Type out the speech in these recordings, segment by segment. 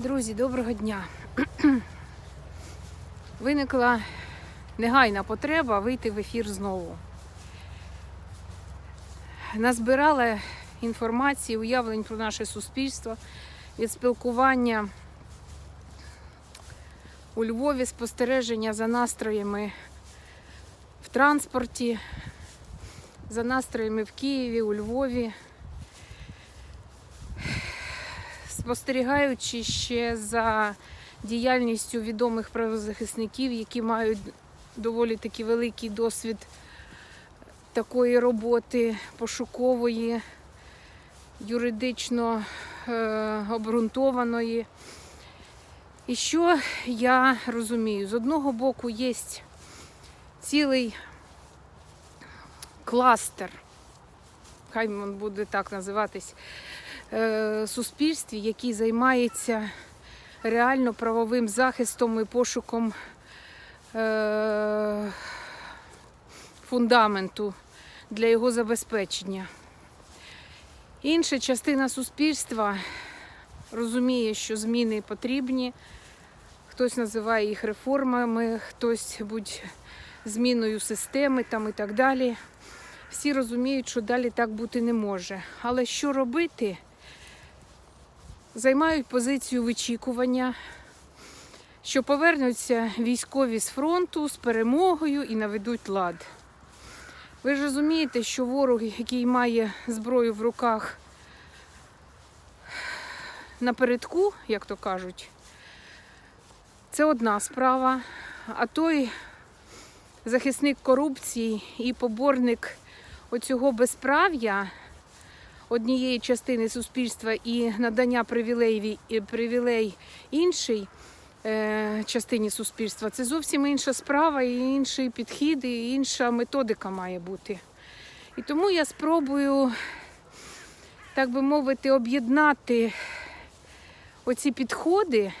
Друзі, доброго дня. Виникла негайна потреба вийти в ефір знову. Назбирала інформації, уявлень про наше суспільство від спілкування у Львові, спостереження за настроями в транспорті, за настроями в Києві, у Львові. Спостерігаючи ще за діяльністю відомих правозахисників, які мають доволі таки великий досвід такої роботи пошукової, юридично е, обґрунтованої. І що я розумію? З одного боку є цілий кластер, хай він буде так називатись, суспільстві, який займається реально правовим захистом і пошуком е, фундаменту для його забезпечення. Інша частина суспільства розуміє, що зміни потрібні. Хтось називає їх реформами, хтось будь зміною системи там і так далі. Всі розуміють, що далі так бути не може. Але що робити? Займають позицію вичікування, що повернуться військові з фронту з перемогою і наведуть лад. Ви ж розумієте, що ворог, який має зброю в руках напередку, як то кажуть, це одна справа. А той захисник корупції і поборник оцього безправ'я однієї частини суспільства і надання привілеїв, привілей іншій е, частині суспільства це зовсім інша справа, і інший підхід, і інша методика має бути. І тому я спробую, так би мовити, об'єднати оці підходи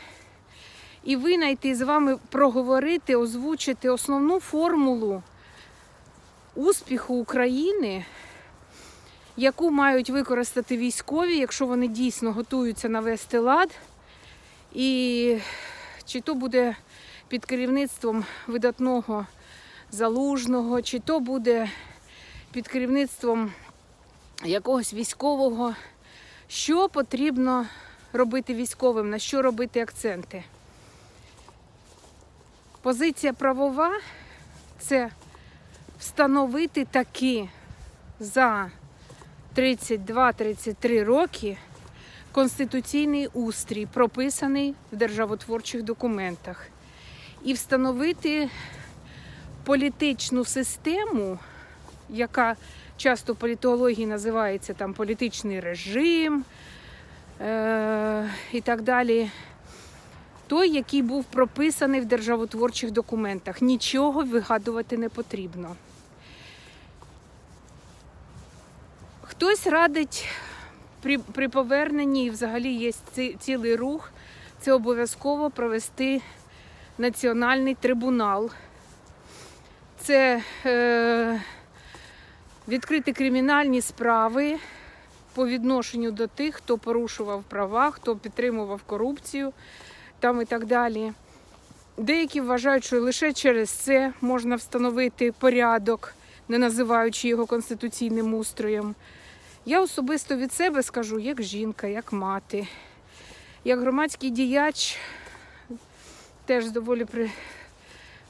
і винайти з вами проговорити, озвучити основну формулу успіху України, яку мають використати військові, якщо вони дійсно готуються навести лад. І чи то буде під керівництвом видатного залужного, чи то буде під керівництвом якогось військового, що потрібно робити військовим, на що робити акценти. Позиція правова це встановити таки за 32-33 роки конституційний устрій, прописаний в державотворчих документах, і встановити політичну систему, яка часто в політології називається там політичний режим е- і так далі. Той, який був прописаний в державотворчих документах. Нічого вигадувати не потрібно. Хтось радить при, при поверненні, і взагалі є ці- цілий рух, це обов'язково провести національний трибунал. Це е, відкрити кримінальні справи по відношенню до тих, хто порушував права, хто підтримував корупцію там і так далі. Деякі вважають, що лише через це можна встановити порядок, не називаючи його конституційним устроєм. Я особисто від себе скажу, як жінка, як мати, як громадський діяч, теж з доволі при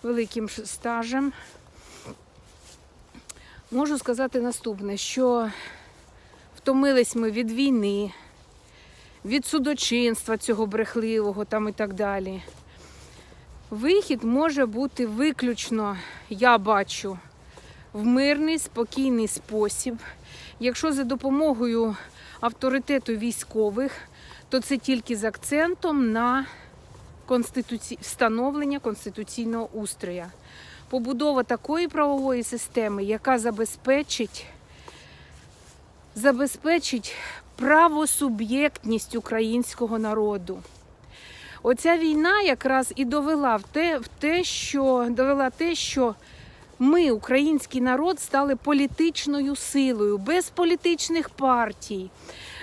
великим стажем. Можу сказати наступне, що втомились ми від війни, від судочинства цього брехливого там і так далі. Вихід може бути виключно, я бачу, в мирний, спокійний спосіб. Якщо за допомогою авторитету військових, то це тільки з акцентом на конституці... встановлення конституційного устрою. Побудова такої правової системи, яка забезпечить, забезпечить правосуб'єктність українського народу. Оця війна якраз і довела в те, в те, що довела те, що ми, український народ, стали політичною силою, без політичних партій,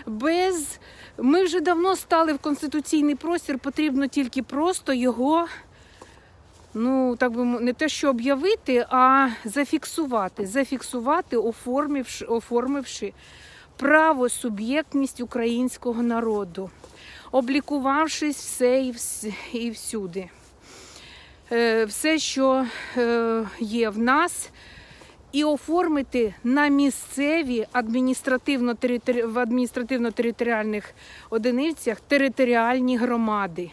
без Ми вже давно стали в конституційний простір, потрібно тільки просто його, ну так би не те, що об'явити, а зафіксувати. Зафіксувати, оформивши, оформивши правосуб'єктність українського народу, облікувавшись все і, вс- і всюди. Е, Все, що е, є в нас, і оформити на місцеві адміністративно адміністративно-територіальних одиницях територіальні громади.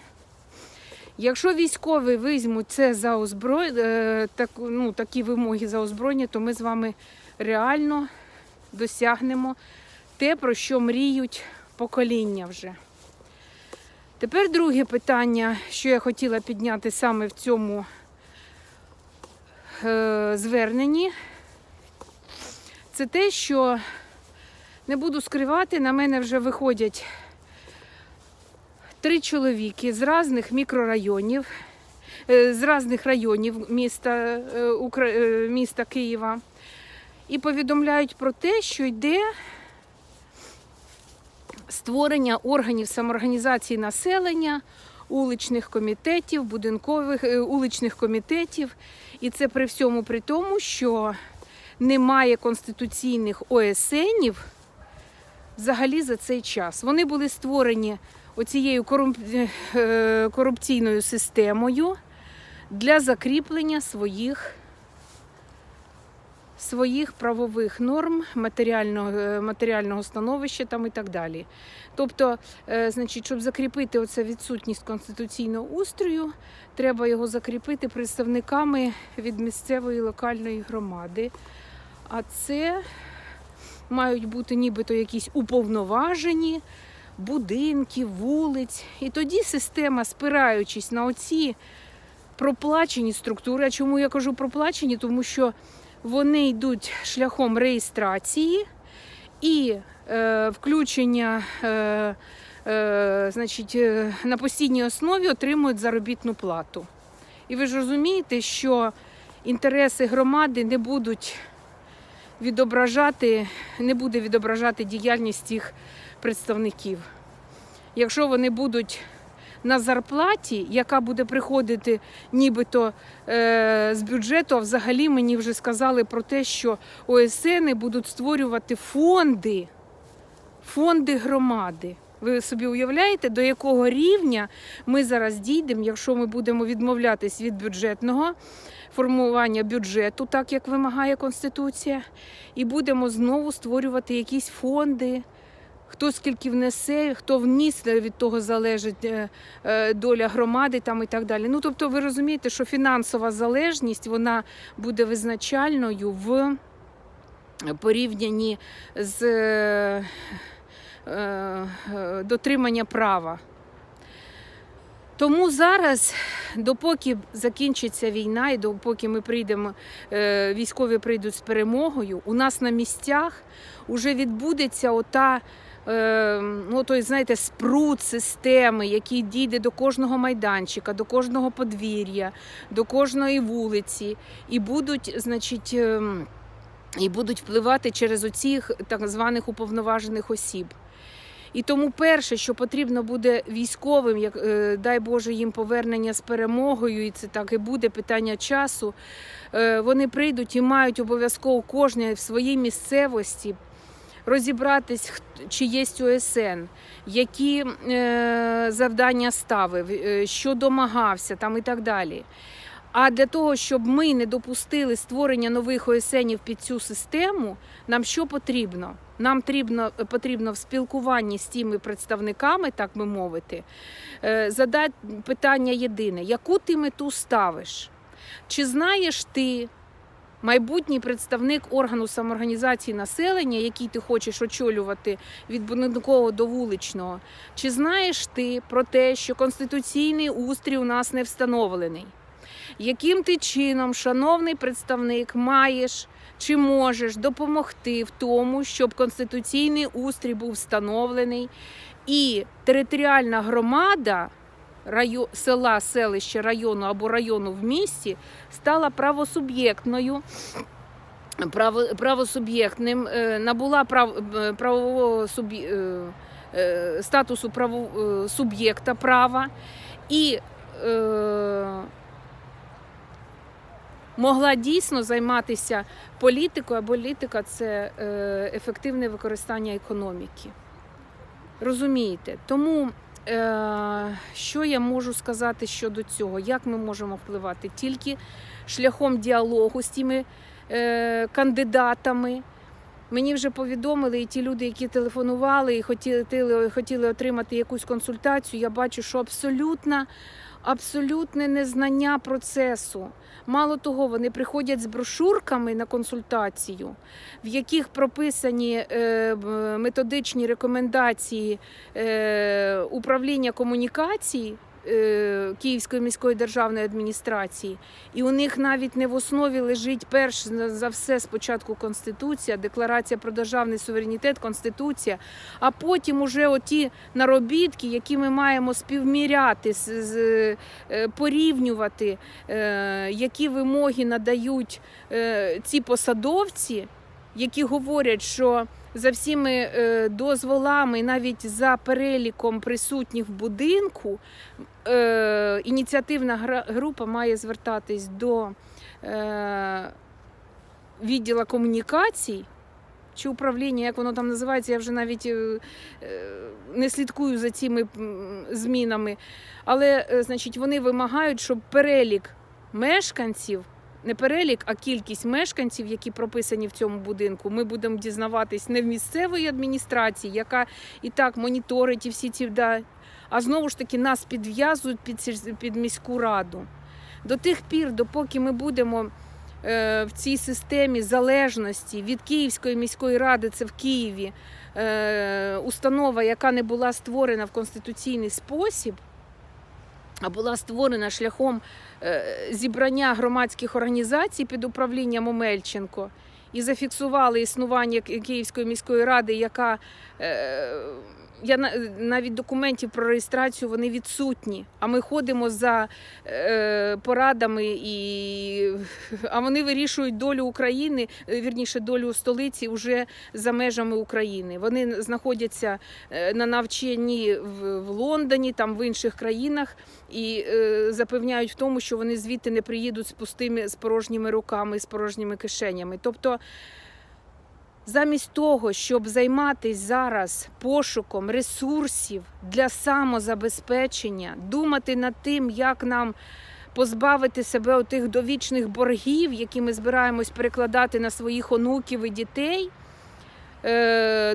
Якщо військові візьмуть це за озброй... е, так, ну, такі вимоги за озброєння, то ми з вами реально досягнемо те, про що мріють покоління вже. Тепер друге питання, що я хотіла підняти саме в цьому е, зверненні, це те, що не буду скривати, на мене вже виходять три чоловіки з різних мікрорайонів, е, з різних районів міста, е, міста Києва і повідомляють про те, що йде створення органів самоорганізації населення, уличних комітетів, будинкових е, уличних комітетів. І це при всьому при тому, що немає конституційних ОСНів взагалі за цей час. Вони були створені оцією корумп- е, корупційною системою для закріплення своїх своїх правових норм, матеріального, е, матеріального становища там і так далі. Тобто, е, значить, щоб закріпити оце відсутність конституційного устрою, треба його закріпити представниками від місцевої локальної громади. А це мають бути нібито якісь уповноважені будинки, вулиць. І тоді система, спираючись на оці проплачені структури. А чому я кажу проплачені? Тому що вони йдуть шляхом реєстрації і е, включення е, е, значить, е, на постійній основі отримують заробітну плату. І ви ж розумієте, що інтереси громади не будуть відображати, не буде відображати діяльність цих представників. Якщо вони будуть на зарплаті, яка буде приходити нібито е, з бюджету, а взагалі мені вже сказали про те, що ОСН будуть створювати фонди, фонди громади. Ви собі уявляєте, до якого рівня ми зараз дійдемо, якщо ми будемо відмовлятись від бюджетного формування бюджету, так як вимагає Конституція, і будемо знову створювати якісь фонди. Хто скільки внесе, хто вніс, від того залежить е, е, доля громади там і так далі. Ну тобто, ви розумієте, що фінансова залежність вона буде визначальною в порівнянні з е, е, е, дотримання права. Тому зараз, допоки закінчиться війна, і допоки ми прийдемо, е, військові прийдуть з перемогою, у нас на місцях вже відбудеться ота. Е, Ну, той, знаєте, спрут системи, який дійде до кожного майданчика, до кожного подвір'я, до кожної вулиці, і будуть, значить, ем, і будуть впливати через оцих так званих уповноважених осіб. І тому перше, що потрібно буде військовим, як е, дай Боже їм повернення з перемогою, і це так і буде питання часу. е, Вони прийдуть і мають обов'язково кожен в своїй місцевості розібратись, чи є ОСН, які е, завдання ставив, е, що домагався там і так далі. А для того, щоб ми не допустили створення нових ОСНів під цю систему, нам що потрібно? Нам потрібно, потрібно в спілкуванні з тими представниками, так би мовити, е, задати питання єдине: яку ти мету ставиш? Чи знаєш ти, майбутній представник органу самоорганізації населення, який ти хочеш очолювати від будинкового до вуличного, чи знаєш ти про те, що конституційний устрій у нас не встановлений? Яким ти чином, шановний представник, маєш чи можеш допомогти в тому, щоб конституційний устрій був встановлений і територіальна громада райо- села, селища, району або району в місті стала правосуб'єктною. Право, правосуб'єктним е, набула прав, е, правового суб'є- е, статусу право, суб'єкта права і е, могла дійсно займатися політикою, а політика це ефективне використання економіки. Розумієте? Тому що я можу сказати щодо цього? Як ми можемо впливати? Тільки шляхом діалогу з тими е, кандидатами. Мені вже повідомили, і ті люди, які телефонували і хотіли, хотіли отримати якусь консультацію, я бачу, що абсолютно, абсолютне незнання процесу. Мало того, вони приходять з брошурками на консультацію, в яких прописані е, методичні рекомендації е, управління комунікацій. Е, Київської міської державної адміністрації, і у них навіть не в основі лежить перш за все спочатку Конституція, декларація про державний суверенітет, Конституція, а потім уже оті наробітки, які ми маємо співміряти, е, порівнювати, е, які вимоги надають ці посадовці, які говорять, що за всіми е, дозволами, навіть за переліком присутніх в будинку, е, ініціативна група має звертатись до е, відділа комунікацій. Чи управління, як воно там називається, я вже навіть не слідкую за цими змінами. Але, значить, вони вимагають, щоб перелік мешканців, не перелік, а кількість мешканців, які прописані в цьому будинку, ми будемо дізнаватись не в місцевої адміністрації, яка і так моніторить і всі ці да, а знову ж таки нас підв'язують під, під міську раду. До тих пір, допоки ми будемо е, в цій системі залежності від Київської міської ради, це в Києві, е, установа, яка не була створена в конституційний спосіб, була створена шляхом е, зібрання громадських організацій під управлінням Омельченко. І зафіксували існування Київської міської ради, яка е, я на- навіть документів про реєстрацію вони відсутні. А ми ходимо за е, порадами, і, а вони вирішують долю України, е, вірніше долю столиці вже за межами України. Вони знаходяться е, на навчанні в, в Лондоні, там в інших країнах, і е, запевняють в тому, що вони звідти не приїдуть з пустими з порожніми руками, з порожніми кишенями. Тобто. Замість того, щоб займатися зараз пошуком ресурсів для самозабезпечення, думати над тим, як нам позбавити себе тих довічних боргів, які ми збираємось перекладати на своїх онуків і дітей,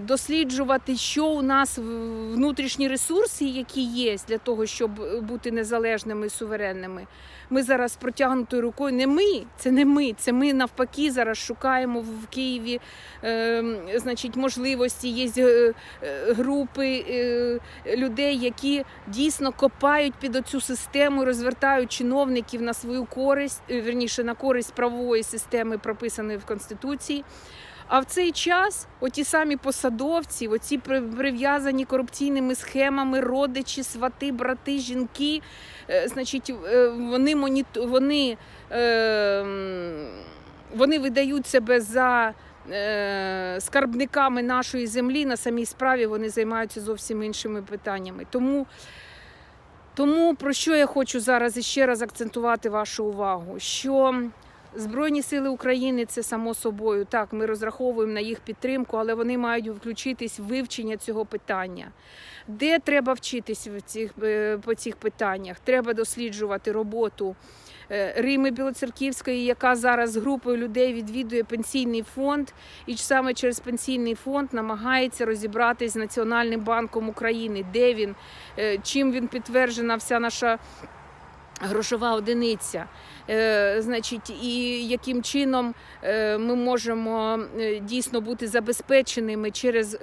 досліджувати, що у нас внутрішні ресурси, які є для того, щоб бути незалежними і суверенними. Ми зараз протягнутою рукою. Не ми, це не ми, це ми навпаки зараз шукаємо в Києві е, значить, можливості. Є е, е, групи е, людей, які дійсно копають під оцю систему, розвертають чиновників на свою користь, е, вірніше на користь правової системи, прописаної в Конституції. А в цей час оті самі посадовці, оці при- прив'язані корупційними схемами, родичі, свати, брати, жінки, е, значить, е, вони моніто, вони, е, вони видають себе за е, скарбниками нашої землі. На самій справі вони займаються зовсім іншими питаннями. Тому. Тому про що я хочу зараз іще раз акцентувати вашу увагу, що Збройні сили України це само собою. Так, ми розраховуємо на їх підтримку, але вони мають включитись в вивчення цього питання. Де треба вчитись в цих, е, по цих питаннях? Треба досліджувати роботу е, Рими Білоцерківської, яка зараз групою людей відвідує пенсійний фонд, і саме через пенсійний фонд намагається розібратись з Національним банком України, де він, е, чим він підтверджена вся наша грошова одиниця. Е, значить, і яким чином е, ми можемо е, дійсно бути забезпеченими через.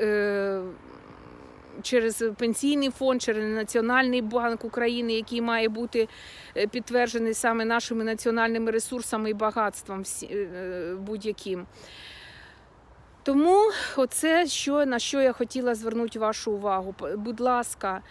Через пенсійний фонд, через Національний банк України, який має бути підтверджений саме нашими національними ресурсами і багатством будь-яким. Тому оце що, на що я хотіла звернути вашу увагу. Будь ласка,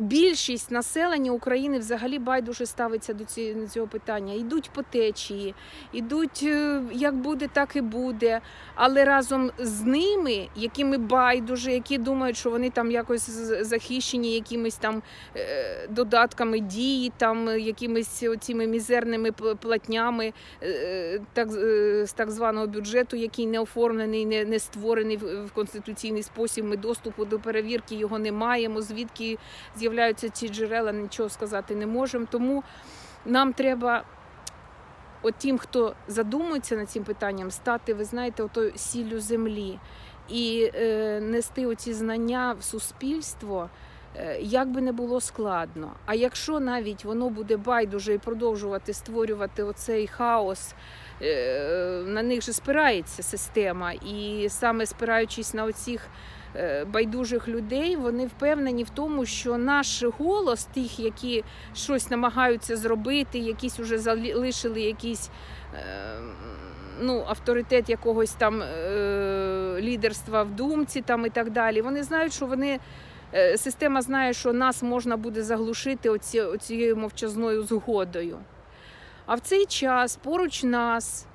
більшість населення України взагалі байдуже ставиться до цього питання. Йдуть по течії, йдуть е, як буде, так і буде. Але разом з ними, якими байдуже, які думають, що вони там якось захищені якимись там е, додатками дії, там якимись оціми мізерними платнями е, так, з так званого бюджету, який не оформлений, не, не створений в, конституційний спосіб. Ми доступу до перевірки його не маємо. Звідки з'являються ці джерела, нічого сказати не можемо. Тому нам треба. От тим, хто задумується над цим питанням, стати, ви знаєте, ото сіллю землі і е, нести оці знання в суспільство, е, як би не було складно. А якщо навіть воно буде байдуже і продовжувати створювати оцей хаос, на них же спирається система, і саме спираючись на оцих е, байдужих людей, вони впевнені в тому, що наш голос, тих, які щось намагаються зробити, якісь уже залишили якісь. е, Ну, авторитет якогось там е, лідерства в думці там і так далі. Вони знають, що вони е, система знає, що нас можна буде заглушити оці, оцією мовчазною згодою. А в цей час поруч нас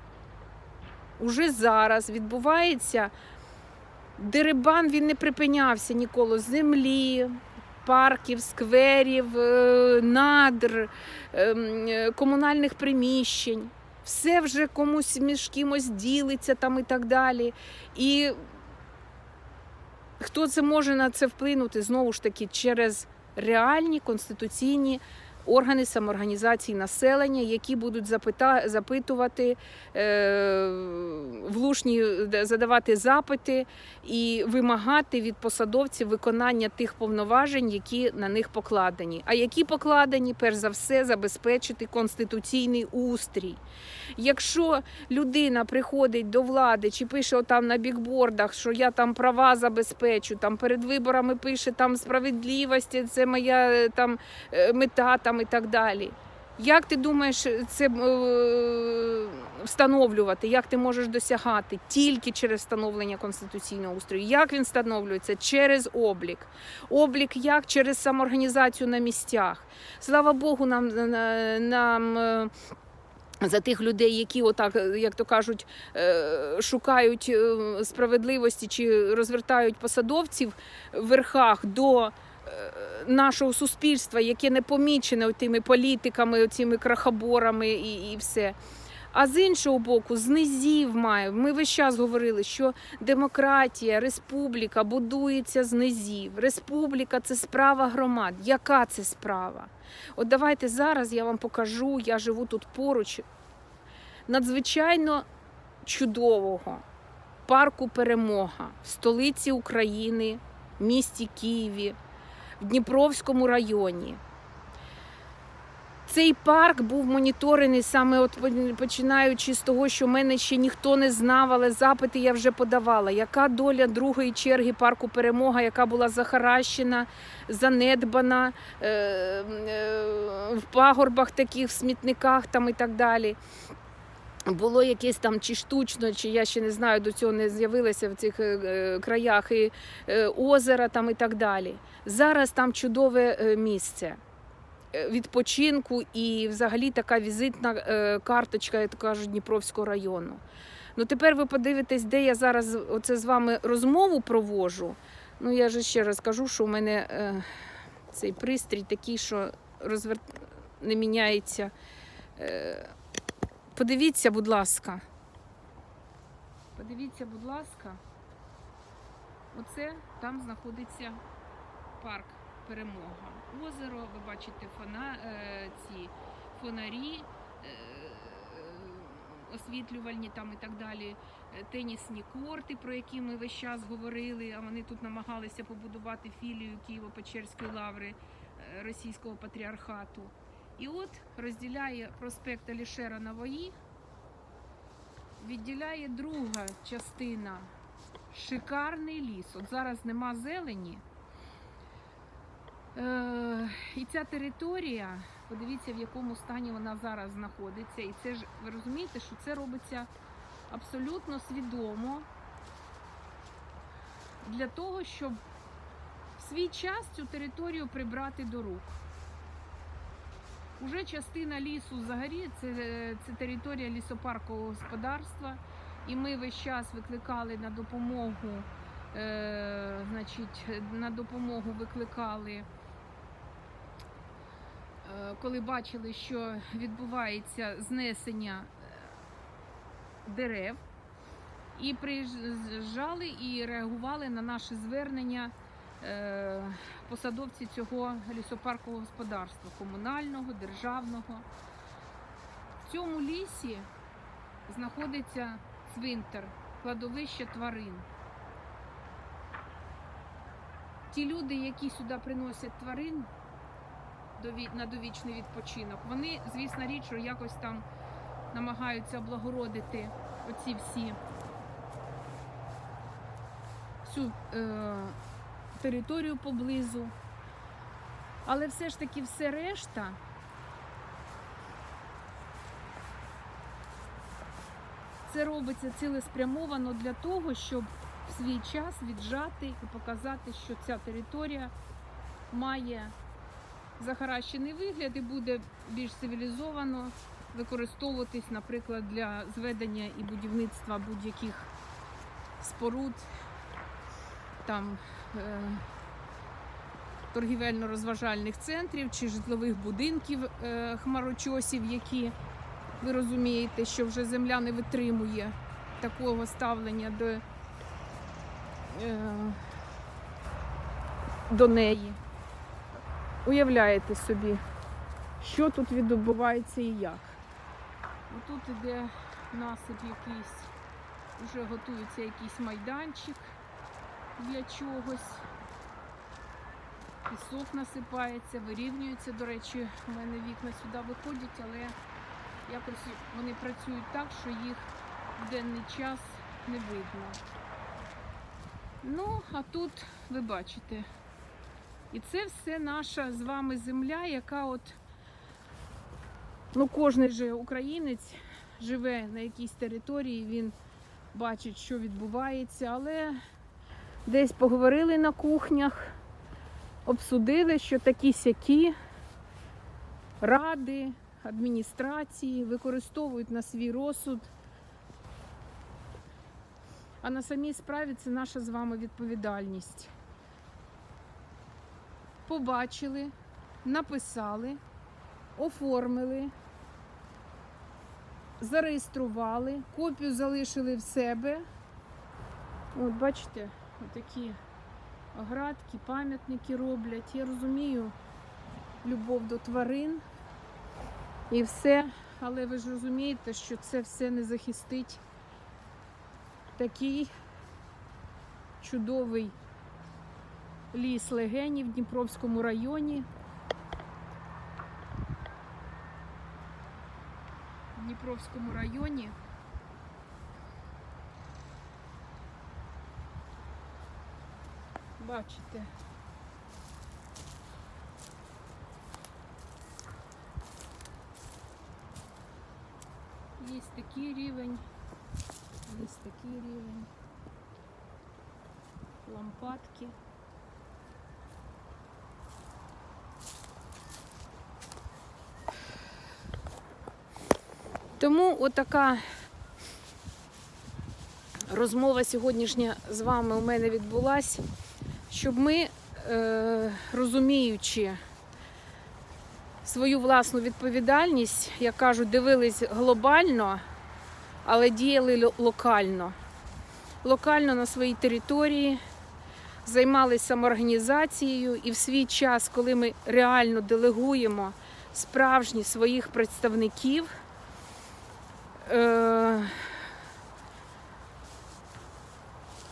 уже зараз відбувається дерибан, він не припинявся ніколи землі. Парків, скверів, е, надр, ем, е, комунальних приміщень. Все вже комусь між кимось ділиться там і так далі. І хто це може на це вплинути знову ж таки через реальні конституційні органи самоорганізації населення, які будуть запита, запитувати е, влушні задавати запити і вимагати від посадовців виконання тих повноважень, які на них покладені. А які покладені, перш за все, забезпечити конституційний устрій. Якщо людина приходить до влади чи пише там на бікбордах, що я там права забезпечу, там перед виборами пише там справедливості, це моя е, там е, мета там і так далі. Як ти думаєш це е, встановлювати? Як ти можеш досягати тільки через встановлення конституційного устрою? Як він встановлюється? Через облік. Облік як через самоорганізацію на місцях. Слава Богу, нам, нам е, за тих людей, які отак, е, як то кажуть, е, шукають е, справедливості чи розвертають посадовців в верхах до е, нашого суспільства, яке не помічене тими політиками, цими крахоборами і, і все. А з іншого боку, з низів має. Ми весь час говорили, що демократія, республіка будується з низів. Республіка це справа громад. Яка це справа? От давайте зараз я вам покажу, я живу тут поруч, надзвичайно чудового парку Перемога в столиці України, місті Києві, в Дніпровському районі. Цей парк був моніторений саме от починаючи з того, що мене ще ніхто не знав, але запити я вже подавала. Яка доля другої черги парку Перемога, яка була захаращена, занедбана е, е, в пагорбах таких, в смітниках там і так далі. Було якесь там чи штучно, чи я ще не знаю, до цього не з'явилося в цих е, е, краях і е, озера там і так далі. Зараз там чудове місце відпочинку і взагалі така візитна карточка, то кажуть, Дніпровського району. Ну тепер ви подивитесь, де я зараз оце з вами розмову провожу. Ну я ж ще раз кажу, що у мене цей пристрій такий, що розвер... не міняється. Подивіться, будь ласка. Подивіться, будь ласка. Оце там знаходиться парк Перемога. Озеро, ви бачите фона, е, ці фонарі е, освітлювальні там і так далі, е, тенісні корти, про які ми весь час говорили, а вони тут намагалися побудувати філію Києво-Печерської лаври російського патріархату. І от розділяє проспект Алішера Навої, відділяє друга частина шикарний ліс. От зараз нема зелені. Е, і ця територія, подивіться, в якому стані вона зараз знаходиться. І це ж, ви розумієте, що це робиться абсолютно свідомо для того, щоб в свій час цю територію прибрати до рук. Уже частина лісу взагалі це, це територія лісопаркового господарства, і ми весь час викликали на допомогу, е, значить, на допомогу викликали, е, коли бачили, що відбувається знесення е, дерев, і приїжджали і реагували на наше звернення е, посадовці цього лісопаркового господарства комунального, державного. В цьому лісі знаходиться цвинтар, кладовище тварин. Ті люди, які сюди приносять тварин на довічний відпочинок, вони, звісно, річ, що якось там намагаються облагородити оці всі всю е, територію поблизу. Але все ж таки все решта це робиться цілеспрямовано для того, щоб в свій час віджати і показати, що ця територія має захаращений вигляд і буде більш цивілізовано використовуватись, наприклад, для зведення і будівництва будь-яких споруд, там торгівельно-розважальних центрів чи житлових будинків е, хмарочосів, які ви розумієте, що вже земля не витримує такого ставлення до, е, до неї. Уявляєте собі, що тут відбувається і як. Тут іде насип якийсь, вже готується якийсь майданчик для чогось. Пісок насипається, вирівнюється. До речі, у мене вікна сюди виходять, але якось вони працюють так, що їх в денний час не видно. Ну, а тут ви бачите. І це все наша з вами земля, яка от, ну, кожен же українець живе на якійсь території, він бачить, що відбувається, але десь поговорили на кухнях, обсудили, що такі сякі ради, адміністрації використовують на свій розсуд. А на самій справі це наша з вами відповідальність. Побачили, написали, оформили, зареєстрували, копію залишили в себе. От бачите, такі оградки, пам'ятники роблять. Я розумію любов до тварин і все, але ви ж розумієте, що це все не захистить такий чудовий ліс легені в Дніпровському районі. В Дніпровському районі. Бачите. Є такий рівень, є такий рівень, лампадки. Тому отака розмова сьогоднішня з вами у мене відбулася, щоб ми, е, розуміючи свою власну відповідальність, як кажуть, дивились глобально, але діяли локально. Локально на своїй території, займалися самоорганізацією і в свій час, коли ми реально делегуємо справжні своїх представників. Е,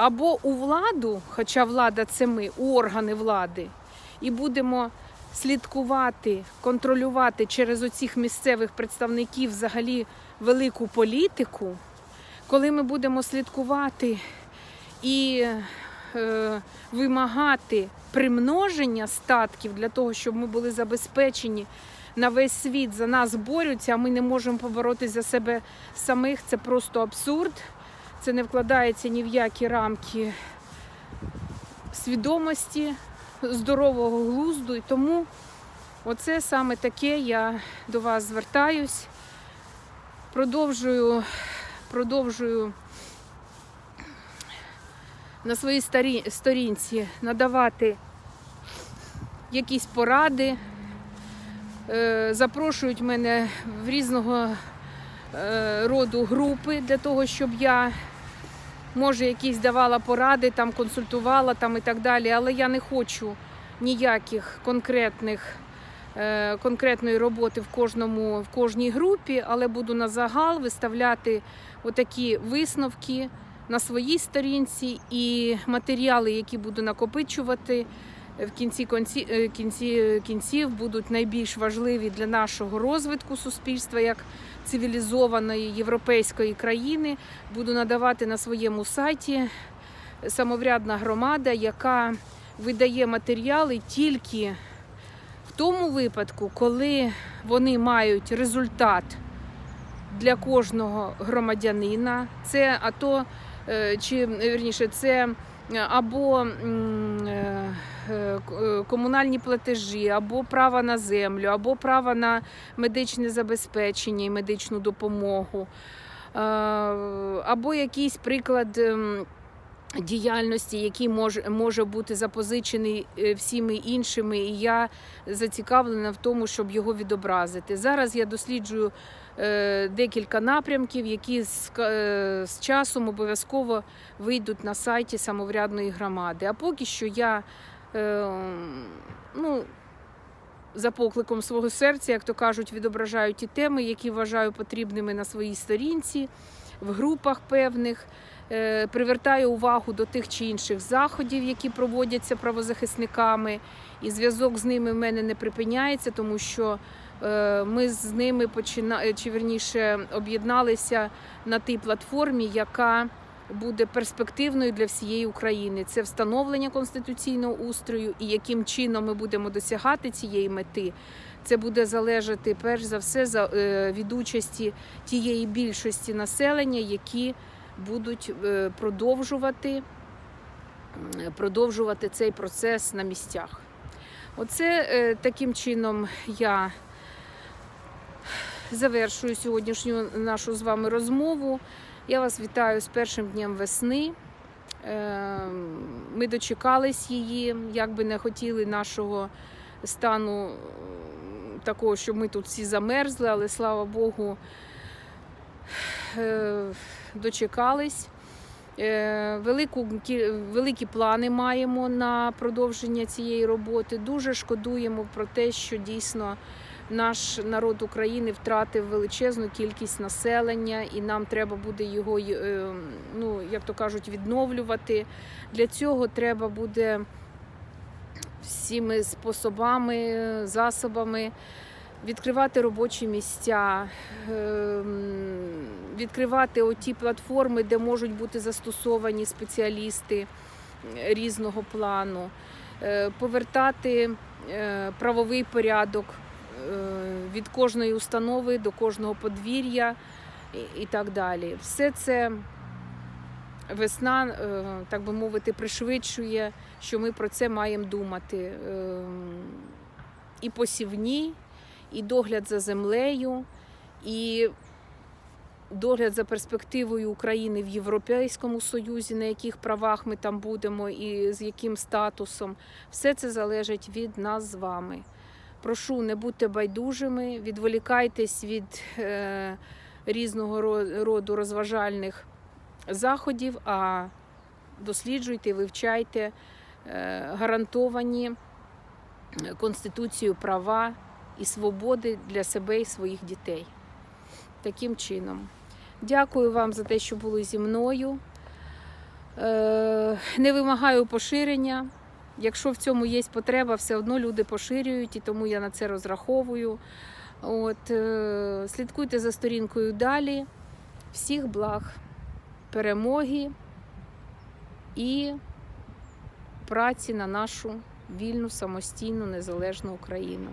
або у владу, хоча влада це ми, у органи влади, і будемо слідкувати, контролювати через оцих місцевих представників взагалі велику політику, коли ми будемо слідкувати і е, вимагати примноження статків для того, щоб ми були забезпечені на весь світ за нас борються, а ми не можемо поборотися за себе самих. Це просто абсурд. Це не вкладається ні в які рамки свідомості здорового глузду. І тому оце саме таке я до вас звертаюсь. Продовжую, продовжую на своїй сторінці надавати якісь поради. Е, запрошують мене в різного е, роду групи для того, щоб я може якісь давала поради, там консультувала там і так далі. Але я не хочу ніяких конкретних. е, Конкретної роботи в кожному в кожній групі, але буду на загал виставляти отакі висновки на своїй сторінці і матеріали, які буду накопичувати в кінці конці, е, кінці кінців, будуть найбільш важливі для нашого розвитку суспільства як цивілізованої європейської країни. Буду надавати на своєму сайті самоврядна громада, яка видає матеріали тільки в тому випадку, коли вони мають результат для кожного громадянина. Це АТО, е, чи вірніше, це або е, е, комунальні платежі, або право на землю, або право на медичне забезпечення і медичну допомогу, е, або якийсь приклад. ем, Діяльності, який може, бути запозичений е, всіми іншими, і я зацікавлена в тому, щоб його відобразити. Зараз я досліджую е, декілька напрямків, які з, е, часом обов'язково вийдуть на сайті самоврядної громади. А поки що я е, ну, за покликом свого серця, як то кажуть, відображаю ті теми, які вважаю потрібними на своїй сторінці, в групах певних. Е, Привертаю увагу до тих чи інших заходів, які проводяться правозахисниками, і зв'язок з ними в мене не припиняється, тому що е, ми з ними почина... чи верніше об'єдналися на тій платформі, яка буде перспективною для всієї України. Це встановлення конституційного устрою, і яким чином ми будемо досягати цієї мети. Це буде залежати перш за все за е, від участі тієї більшості населення, які будуть е, продовжувати, продовжувати цей процес на місцях. Оце е, таким чином я завершую сьогоднішню нашу з вами розмову. Я вас вітаю з першим днем весни. Е, Ми дочекались її, як би не хотіли нашого стану такого, щоб ми тут всі замерзли, але слава Богу, е, дочекались. Е, Велику, великі плани маємо на продовження цієї роботи. Дуже шкодуємо про те, що дійсно наш народ України втратив величезну кількість населення, і нам треба буде його, е, ну як то кажуть, відновлювати. Для цього треба буде всіми способами, засобами відкривати робочі місця, ем, відкривати оті платформи, де можуть бути застосовані спеціалісти е, різного плану, е, повертати правовий порядок від кожної установи до кожного подвір'я і- так далі. Все це весна, е, так би мовити, пришвидшує, що ми про це маємо думати. Ем, І посівні, і догляд за землею, і догляд за перспективою України в Європейському Союзі, на яких правах ми там будемо і з яким статусом. Все це залежить від нас з вами. Прошу, не будьте байдужими, відволікайтесь від е, різного роду розважальних заходів, а досліджуйте, вивчайте е, гарантовані Конституцією права і свободи для себе і своїх дітей. Таким чином. Дякую вам за те, що були зі мною. Е, Не вимагаю поширення. Якщо в цьому є потреба, все одно люди поширюють, і тому я на це розраховую. От, е, Слідкуйте за сторінкою далі. Всіх благ, перемоги і праці на нашу вільну, самостійну, незалежну Україну.